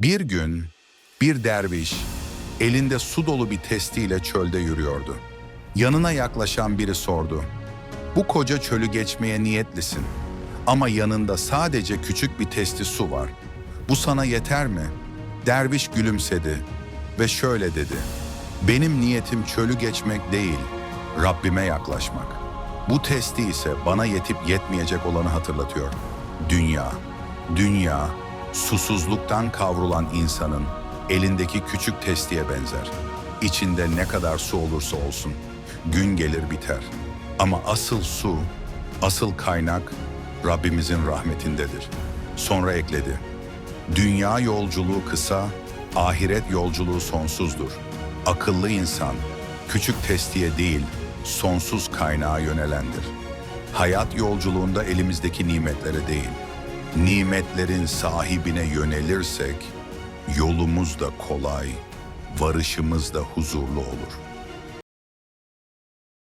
Bir gün bir derviş elinde su dolu bir testiyle çölde yürüyordu. Yanına yaklaşan biri sordu. Bu koca çölü geçmeye niyetlisin ama yanında sadece küçük bir testi su var. Bu sana yeter mi? Derviş gülümsedi ve şöyle dedi. Benim niyetim çölü geçmek değil, Rabbime yaklaşmak. Bu testi ise bana yetip yetmeyecek olanı hatırlatıyor. Dünya, dünya susuzluktan kavrulan insanın elindeki küçük testiye benzer. İçinde ne kadar su olursa olsun gün gelir biter. Ama asıl su, asıl kaynak Rabbimizin rahmetindedir. Sonra ekledi. Dünya yolculuğu kısa, ahiret yolculuğu sonsuzdur. Akıllı insan küçük testiye değil, sonsuz kaynağa yönelendir. Hayat yolculuğunda elimizdeki nimetlere değil, nimetlerin sahibine yönelirsek yolumuz da kolay, varışımız da huzurlu olur.''